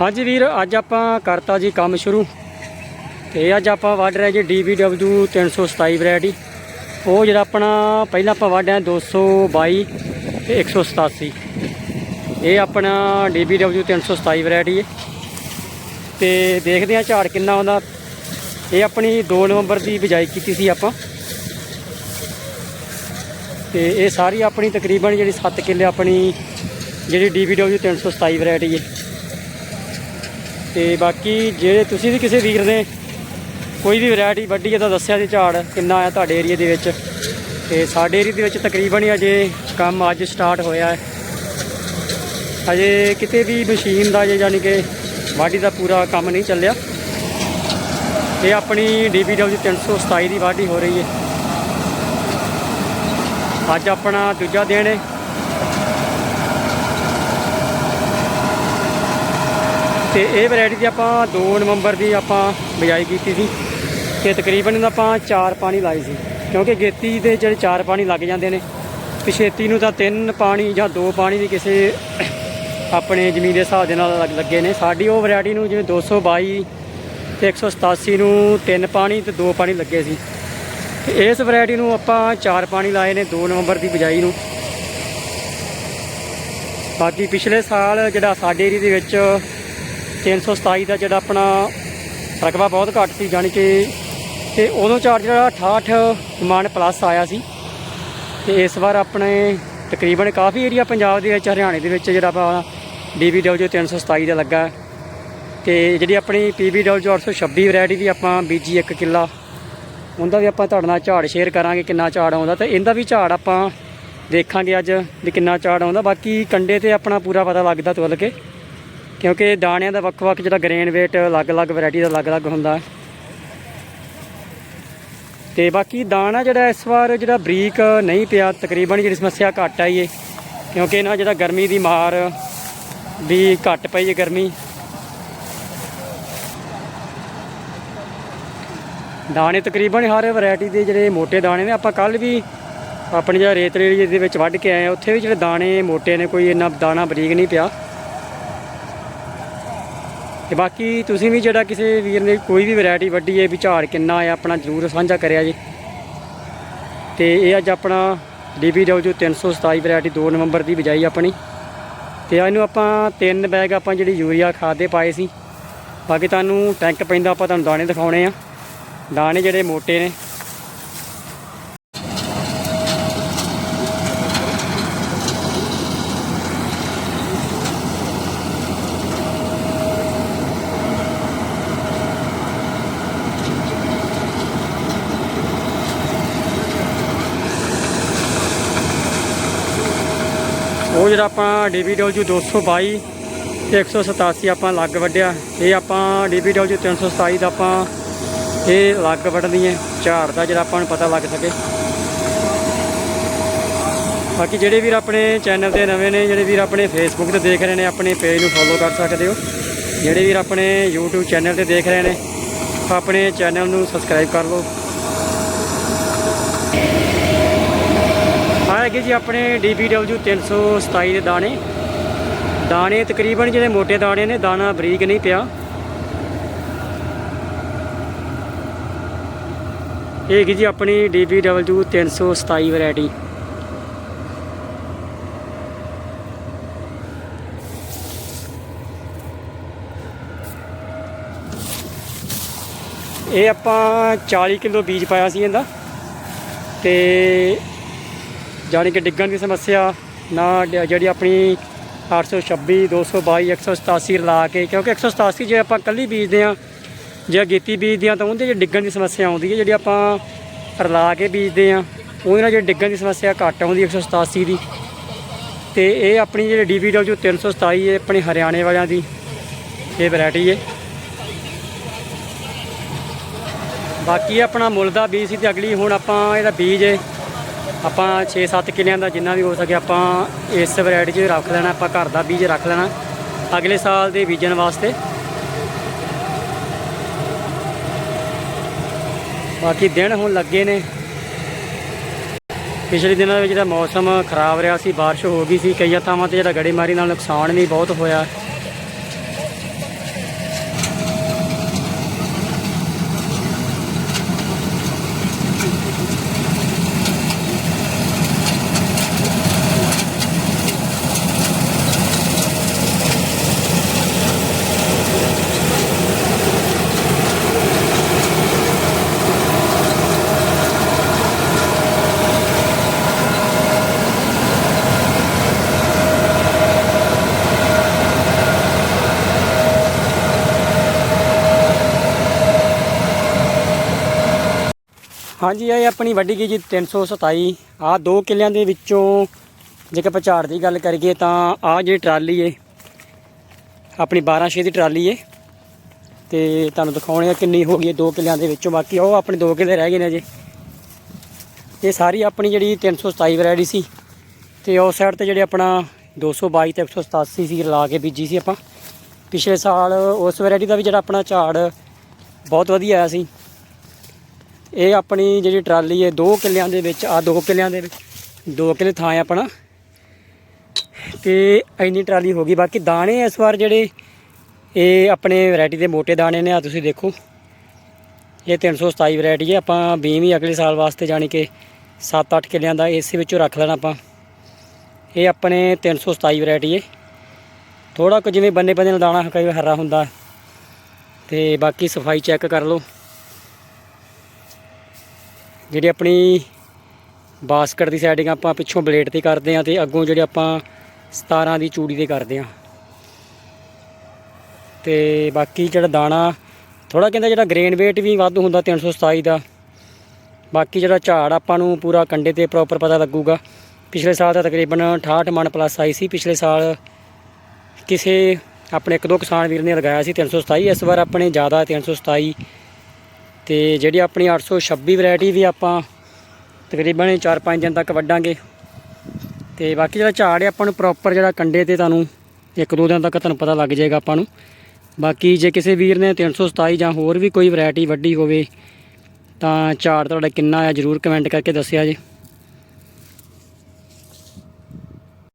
ਹਾਂਜੀ ਵੀਰ, ਅੱਜ ਆਪਾਂ ਕਰਤਾ ਜੀ ਕੰਮ ਸ਼ੁਰੂ। ਤੇ ਅੱਜ ਆਪਾਂ ਵੱਢ ਰਹੇ ਜੀ DBW 327 ਵੈਰਾਈਟੀ। ਉਹ ਜਿਹੜਾ ਆਪਣਾ, ਪਹਿਲਾਂ ਆਪਾਂ ਵੱਢਿਆ 222 ਤੇ 187 ਇਹ ਆਪਣਾ DBW 327 ਵੈਰਾਈਟੀ ਹੈ। ਤੇ ਦੇਖਦੇ ਹਾਂ ਝਾੜ ਕਿੰਨਾ ਆਉਂਦਾ। ਇਹ ਆਪਣੀ 2 ਨਵੰਬਰ ਦੀ ਬਿਜਾਈ ਕੀਤੀ ਸੀ ਆਪਾਂ। ਤੇ ਇਹ ਸਾਰੀ ਆਪਣੀ ਤਕਰੀਬਨ ਜਿਹੜੀ 7 ਕਿੱਲੇ ਆਪਣੀ ਜਿਹੜੀ DBW 327 ਵੈਰਾਈਟੀ ਹੈ। ਤੇ ਬਾਕੀ ਜੇ ਤੁਸੀਂ ਵੀ ਕਿਸੇ ਵੀਰ ਨੇ ਕੋਈ ਵੀ ਵੈਰਾਈਟੀ ਵੱਢੀ ਹੈ ਤਾਂ ਦੱਸਿਆ ਸੀ ਝਾੜ ਕਿੰਨਾ ਆਇਆ ਤੁਹਾਡੇ ਏਰੀਆ ਦੇ ਵਿੱਚ। ਤੇ ਸਾਡੇ ਏਰੀਆ ਦੇ ਵਿੱਚ ਤਕਰੀਬਨ ਹੀ ਅਜੇ ਕੰਮ ਅੱਜ ਸਟਾਰਟ ਹੋਇਆ ਹੈ। ਅਜੇ ਕਿਤੇ ਵੀ ਮਸ਼ੀਨ ਦਾ ਜੇ ਯਾਨੀ ਕਿ ਵਾਢੀ ਦਾ ਪੂਰਾ ਕੰਮ ਨਹੀਂ ਚੱਲਿਆ। ਇਹ ਆਪਣੀ DBW 327 ਦੀ ਵਾਢੀ ਹੋ ਰਹੀ ਹੈ। ਅੱਜ ਆਪਣਾ ਦੂਜਾ ਦਿਨ ਹੈ। ਤੇ ਇਹ ਵੈਰਾਈਟੀ ਦੀ ਆਪਾਂ 2 ਨਵੰਬਰ ਦੀ ਆਪਾਂ ਬਿਜਾਈ ਕੀਤੀ ਸੀ ਤੇ ਤਕਰੀਬਨ ਆਪਾਂ ਚਾਰ ਪਾਣੀ ਲਾਏ ਸੀ, ਕਿਉਂਕਿ ਗੇਤੀ ਦੇ ਜਿਹੜੇ ਚਾਰ ਪਾਣੀ ਲੱਗ ਜਾਂਦੇ ਨੇ ਪਿਛੇਤੀ ਨੂੰ ਤਾਂ ਤਿੰਨ ਪਾਣੀ ਜਾਂ ਦੋ ਪਾਣੀ ਦੀ ਕਿਸੇ ਆਪਣੇ ਜ਼ਮੀਨ ਦੇ ਹਿਸਾਬ ਦੇ ਨਾਲ ਲੱਗੇ ਨੇ। ਸਾਡੀ ਉਹ ਵੈਰਾਈਟੀ ਨੂੰ ਜਿਵੇਂ 222 ਤੇ 187 ਨੂੰ ਤਿੰਨ ਪਾਣੀ ਤੇ ਦੋ ਪਾਣੀ ਲੱਗੇ ਸੀ। ਤੇ ਇਸ ਵੈਰਾਈਟੀ ਨੂੰ ਆਪਾਂ ਚਾਰ ਪਾਣੀ ਲਾਏ ਨੇ 2 ਨਵੰਬਰ ਦੀ ਬਿਜਾਈ ਨੂੰ। ਬਾਕੀ ਪਿਛਲੇ ਸਾਲ ਜਿਹੜਾ ਸਾਡੇ ਏਰੀਆ ਦੇ ਵਿੱਚ 327 ਦਾ ਜਿਹੜਾ ਆਪਣਾ ਰਕਬਾ ਬਹੁਤ ਘੱਟ ਸੀ, ਜਾਣੀ ਕਿ ਤੇ ਉਦੋਂ ਝਾੜ ਜਿਹੜਾ 68 ਮਾਨ ਪਲੱਸ ਆਇਆ ਸੀ। ਤੇ ਇਸ ਵਾਰ ਆਪਣੇ ਤਕਰੀਬਨ ਕਾਫੀ ਏਰੀਆ ਪੰਜਾਬ ਦੇ ਵਿੱਚ, ਹਰਿਆਣੇ ਦੇ ਵਿੱਚ ਜਿਹੜਾ ਆਪਾਂ DBW 327 ਦਾ ਲੱਗਾ। ਹੈ। ਤੇ ਜਿਹੜੀ ਆਪਣੀ PBW 826 ਵੈਰਾਈਟੀ ਦੀ ਆਪਾਂ ਬੀਜੀ ਇੱਕ ਕਿੱਲਾ, ਉਹਦਾ ਵੀ ਆਪਾਂ ਤੁਹਾਡੇ ਨਾਲ ਝਾੜ ਸ਼ੇਅਰ ਕਰਾਂਗੇ ਕਿੰਨਾ ਝਾੜ ਆਉਂਦਾ ਤੇ ਇਹਦਾ ਵੀ ਝਾੜ ਆਪਾਂ ਦੇਖਾਂਗੇ ਅੱਜ ਵੀ ਕਿੰਨਾ ਝਾੜ ਆਉਂਦਾ। ਬਾਕੀ ਕੰਡੇ ਤੇ ਆਪਣਾ ਪੂਰਾ ਪਤਾ ਲੱਗਦਾ ਤੁਲ ਕੇ। ਕਿਉਂਕਿ ਦਾਣਿਆਂ ਦਾ ਵੱਖ-ਵੱਖ ਜਿਹੜਾ ਗ੍ਰੇਨ weight, ਅਲੱਗ-ਅਲੱਗ ਵੈਰਾਈਟੀ ਦਾ ਅਲੱਗ-ਅਲੱਗ ਹੁੰਦਾ। ਤੇ ਬਾਕੀ ਦਾਣਾ ਜਿਹੜਾ ਇਸ ਵਾਰ ਜਿਹੜਾ ਬਰੀਕ ਨਹੀਂ ਪਿਆ, ਤਕਰੀਬਨ ਜਿਹੜੀ ਸਮੱਸਿਆ ਘੱਟ ਆਈ ਏ, ਕਿਉਂਕਿ ਇਹਨਾਂ ਜਿਹੜਾ ਗਰਮੀ ਦੀ ਮਾਰ ਵੀ ਘੱਟ ਪਈ ਏ ਗਰਮੀ। ਦਾਣੇ ਤਕਰੀਬਨ ਹਰ ਵੈਰਾਈਟੀ ਦੇ ਜਿਹੜੇ ਮੋٹے ਦਾਣੇ ਨੇ, ਆਪਾਂ ਕੱਲ ਵੀ ਆਪਣੀ ਜਿਹੜਾ ਰੇਤ ਰੇਲੀ ਦੇ ਵਿੱਚ ਵੱਢ ਕੇ ਆਏ ਆ, ਉੱਥੇ ਵੀ ਜਿਹੜੇ ਦਾਣੇ ਮੋਟੇ ਨੇ, ਕੋਈ ਇੰਨਾ ਦਾਣਾ ਬਰੀਕ ਨਹੀਂ ਪਿਆ। ਤੇ ਬਾਕੀ ਤੁਸੀਂ ਵੀ ਜਿਹੜਾ ਕਿਸੇ ਵੀਰ ਨੇ ਕੋਈ ਵੀ ਵੈਰਾਈਟੀ ਵੱਢੀ ਹੈ ਵੀ ਝਾੜ ਕਿੰਨਾ ਆਇਆ ਆਪਣਾ ਜ਼ਰੂਰ ਸਾਂਝਾ ਕਰਿਆ ਜੀ। ਤੇ ਇਹ ਅੱਜ ਆਪਣਾ DBW 327 ਵੈਰਾਈਟੀ 2 ਨਵੰਬਰ ਦੀ ਬਿਜਾਈ ਆਪਣੀ। ਤੇ ਇਹਨੂੰ ਆਪਾਂ ਤਿੰਨ ਬੈਗ ਆਪਾਂ ਜਿਹੜੀ ਯੂਰੀਆ ਖਾਦ ਦੇ ਪਾਏ ਸੀ। ਬਾਕੀ ਤੁਹਾਨੂੰ ਟੈਂਕ ਪੈਂਦਾ ਆਪਾਂ ਤੁਹਾਨੂੰ ਦਾਣੇ ਦਿਖਾਉਣੇ ਆ। ਦਾਣੇ ਜਿਹੜੇ ਮੋਟੇ ਨੇ ਉਹ ਜਿਹੜਾ ਆਪਾਂ DBW 222 ਤੇ 187 ਆਪਾਂ ਲੱਗ ਵੱਢਿਆ। ਇਹ ਆਪਾਂ DBW 327 ਦਾ ਆਪਾਂ ਇਹ ਲੱਗ ਵੱਢਣੀ ਹੈ। ਝਾੜ ਦਾ ਜਿਹੜਾ ਆਪਾਂ ਨੂੰ ਪਤਾ ਲੱਗ ਸਕੇ। ਬਾਕੀ ਜਿਹੜੇ ਵੀਰ ਆਪਣੇ ਚੈਨਲ ਤੇ ਨਵੇਂ ਨੇ, ਜਿਹੜੇ ਵੀਰ ਆਪਣੇ ਫੇਸਬੁੱਕ ਤੇ ਦੇਖ ਰਹੇ ਨੇ, ਆਪਣੇ ਪੇਜ ਨੂੰ ਫੋਲੋ ਕਰ ਸਕਦੇ ਹੋ। ਜਿਹੜੇ ਵੀਰ ਆਪਣੇ YouTube ਚੈਨਲ ਤੇ ਦੇਖ ਰਹੇ ਨੇ, ਆਪਣੇ ਚੈਨਲ ਨੂੰ ਸਬਸਕ੍ਰਾਈਬ ਕਰ ਲਓ। ਹੈਗੇ ਜੀ ਆਪਣੇ DBW 327 ਦੇ ਦਾਣੇ। ਦਾਣੇ ਤਕਰੀਬਨ ਜਿਹੜੇ ਮੋٹے ਦਾਣੇ ਨੇ, ਦਾਣਾ ਬਰੀਕ ਨਹੀਂ ਪਿਆ। ਇਹ ਹੈਗੀ ਜੀ ਆਪਣੀ DBW 327 ਵੈਰਾਈਟੀ। ਇਹ ਆਪਾਂ 40 ਕਿਲੋ ਬੀਜ ਪਾਇਆ ਸੀ ਇਹਦਾ। ਤੇ ਜਾਣੀ ਕਿ ਡਿੱਗਣ ਦੀ ਸਮੱਸਿਆ, ਨਾ ਡ- ਜਿਹੜੀ ਆਪਣੀ 826 222 187 ਰਲਾ ਕੇ, ਕਿਉਂਕਿ 187 ਜੇ ਆਪਾਂ ਕੱਲੀ ਬੀਜਦੇ ਆ ਜੇ ਗੀਤੀ ਬੀਜਦੇ ਆ ਤਾਂ ਉਹਦੇ 'ਚ ਡਿੱਗਣ ਦੀ ਸਮੱਸਿਆ ਆਉਂਦੀ ਹੈ, ਜਿਹੜੀ ਆਪਾਂ ਰਲਾ ਕੇ ਬੀਜਦੇ ਆ ਉਹਦੇ ਨਾਲ ਜਿਹੜੀ ਡਿੱਗਣ ਦੀ ਸਮੱਸਿਆ ਘੱਟ ਆਉਂਦੀ 187 ਦੀ। ਤੇ ਇਹ ਆਪਣੀ ਜਿਹੜੀ DBW 327 ਹੈ ਆਪਣੇ ਹਰਿਆਣੇ ਵਾਲਿਆਂ ਦੀ, ਇਹ ਵੈਰਾਈਟੀ ਹੈ। ਬਾਕੀ ਆਪਣਾ ਮੁੱਲ ਦਾ ਬੀਜ ਸੀ ਤੇ ਅਗਲੀ ਹੁਣ ਆਪਾਂ ਇਹਦਾ ਬੀਜ ਹੈ ਆਪਾਂ 6-7 ਕਿੱਲਿਆਂ ਦਾ ਜਿੰਨਾ ਵੀ ਹੋ ਸਕੇ ਆਪਾਂ ਇਸ ਵੈਰਾਈਟੀ 'ਚ ਰੱਖ ਲੈਣਾ ਆਪਾਂ ਘਰ ਦਾ ਬੀਜ ਰੱਖ ਲੈਣਾ ਅਗਲੇ ਸਾਲ ਦੇ ਬੀਜਣ ਵਾਸਤੇ ਬਾਕੀ ਦਿਨ ਹੁਣ ਲੱਗੇ ਨੇ ਪਿਛਲੇ ਦਿਨਾਂ ਦੇ ਵਿੱਚ ਜਿਹੜਾ ਮੌਸਮ ਖਰਾਬ ਰਿਹਾ ਸੀ بارش ਹੋ ਗਈ ਸੀ ਕਈਆਂ ਥਾਵਾਂ ਤੇ ਜਿਹੜਾ ਗੜੇਮਾਰੀ ਨਾਲ ਨੁਕਸਾਨ ਵੀ ਬਹੁਤ ਹੋਇਆ ਹਾਂਜੀ, ਇਹ ਆਪਣੀ ਵੱਡੀ ਗਈ ਜੀ 327 ਆ ਦੋ ਕਿੱਲਿਆਂ ਦੇ ਵਿੱਚੋਂ ਜੇਕਰ ਆਪਾਂ ਝਾੜ ਦੀ ਗੱਲ ਕਰੀਏ ਤਾਂ ਆ ਜਿਹੜੀ ਟਰਾਲੀ ਏ, ਆਪਣੀ 12 ਛੇ ਦੀ ਟਰਾਲੀ ਏ। ਤੇ ਤੁਹਾਨੂੰ ਦਿਖਾਉਣੇ ਆ ਕਿੰਨੀ ਹੋ ਗਈ ਹੈ ਦੋ ਕਿੱਲਿਆਂ ਦੇ ਵਿੱਚੋਂ। ਬਾਕੀ ਉਹ ਆਪਣੇ ਦੋ ਕਿੱਲੇ ਰਹਿ ਗਏ ਨੇ ਅਜੇ। ਇਹ ਸਾਰੀ ਆਪਣੀ ਜਿਹੜੀ 327 ਵੈਰਾਈਟੀ ਸੀ। ਤੇ ਉਸ ਸਾਈਡ ਤੇ ਜਿਹੜੇ ਆਪਣਾ 222 ਤੇ 187 ਸੀ ਲਾ ਕੇ ਬੀਜੀ ਸੀ ਆਪਾਂ। ਪਿਛਲੇ ਸਾਲ ਉਸ ਵੈਰਾਈਟੀ ਦਾ ਵੀ ਜਿਹੜਾ ਆਪਣਾ ਝਾੜ ਬਹੁਤ ਵਧੀਆ ਆਇਆ ਸੀ। ਇਹ ਆਪਣੀ ਜਿਹੜੀ ਟਰਾਲੀ ਹੈ 2 ਕਿੱਲਿਆਂ ਦੇ ਵਿੱਚ ਆ 2 ਕਿੱਲਿਆਂ ਦੇ ਵਿੱਚ 2 ਕਿੱਲੇ ਥਾਂ ਹੈ ਆਪਣਾ। ਤੇ ਇੰਨੀ ਟਰਾਲੀ ਹੋ ਗਈ। ਬਾਕੀ ਦਾਣੇ ਇਸ ਵਾਰ ਜਿਹੜੇ, ਇਹ ਆਪਣੇ ਵੈਰਾਈਟੀ ਦੇ ਮੋٹے ਦਾਣੇ ਨੇ ਆ ਤੁਸੀਂ ਦੇਖੋ। ਇਹ 327 ਵੈਰਾਈਟੀ ਹੈ। ਆਪਾਂ ਬੀਮ ਹੀ ਅਗਲੇ ਸਾਲ ਵਾਸਤੇ ਜਾਣੀ ਕਿ 7-8 ਕਿੱਲਿਆਂ ਦਾ ਇਸੇ ਵਿੱਚੋਂ ਰੱਖ ਲੈਣਾ ਆਪਾਂ। ਇਹ ਆਪਣੇ 327 ਵੈਰਾਈਟੀ ਹੈ। ਥੋੜਾ ਕੁ ਜਿਵੇਂ ਬੰਨੇ ਬੰਨੇ ਨਾਲ ਦਾਣਾ ਕਈ ਹਰਾ ਹੁੰਦਾ। ਤੇ ਬਾਕੀ ਸਫ਼ਾਈ ਚੈੱਕ ਕਰ ਲਓ। ਜਿਹੜੀ ਆਪਣੀ ਬਾਸਕਟ ਦੀ ਸੈਟਿੰਗ ਆਪਾਂ ਪਿੱਛੋਂ ਬਲੇਡ ਤੇ ਕਰਦੇ ਆ ਤੇ ਅੱਗੋਂ ਜਿਹੜੇ ਆਪਾਂ 17 ਦੀ ਚੂੜੀ ਤੇ ਕਰਦੇ ਆ ਤੇ ਬਾਕੀ ਜਿਹੜਾ ਦਾਣਾ ਥੋੜਾ ਕਹਿੰਦਾ ਜਿਹੜਾ ਗ੍ਰੇਨ weight ਵੀ ਵੱਧ ਹੁੰਦਾ 327 ਦਾ। ਬਾਕੀ ਜਿਹੜਾ ਝਾੜ ਆਪਾਂ ਨੂੰ ਪੂਰਾ ਕੰਡੇ ਤੇ ਪ੍ਰੋਪਰ ਪਤਾ ਲੱਗੂਗਾ। ਪਿਛਲੇ ਸਾਲ ਤਾਂ ਤਕਰੀਬਨ 68 ਮਣ ਪਲੱਸ ਆਈ ਸੀ, ਪਿਛਲੇ ਸਾਲ ਕਿਸੇ ਆਪਣੇ ਇੱਕ ਦੋ ਕਿਸਾਨ ਵੀਰ ਨੇ ਲਗਾਇਆ ਸੀ 327 ਇਸ ਵਾਰ ਆਪਣੇ ਜ਼ਿਆਦਾ 327 ਤੇ ਜਿਹੜੀ ਆਪਣੀ 826 ਵੈਰਾਈਟੀ ਵੀ ਆਪਾਂ ਤਕਰੀਬਨ 4-5 ਦਿਨ ਤੱਕ ਵੱਢਾਂਗੇ। ਤੇ ਬਾਕੀ ਜਿਹੜਾ ਝਾੜ ਹੈ, ਆਪਾਂ ਨੂੰ ਪ੍ਰੋਪਰ ਜਿਹੜਾ ਕੰਡੇ ਤੇ ਤੁਹਾਨੂੰ ਇੱਕ ਦੋ ਦਿਨ ਤੱਕ ਤੁਹਾਨੂੰ ਪਤਾ ਲੱਗ ਜਾਏਗਾ ਆਪਾਂ ਨੂੰ। ਬਾਕੀ ਜੇ ਕਿਸੇ ਵੀਰ ਨੇ 327 ਜਾਂ ਹੋਰ ਵੀ ਕੋਈ ਵੈਰਾਈਟੀ ਵੱਡੀ ਹੋਵੇ, ਤਾਂ ਝਾੜ ਤੁਹਾਡਾ ਕਿੰਨਾ ਆ, ਜਰੂਰ ਕਮੈਂਟ ਕਰਕੇ ਦੱਸਿਆ ਜੇ।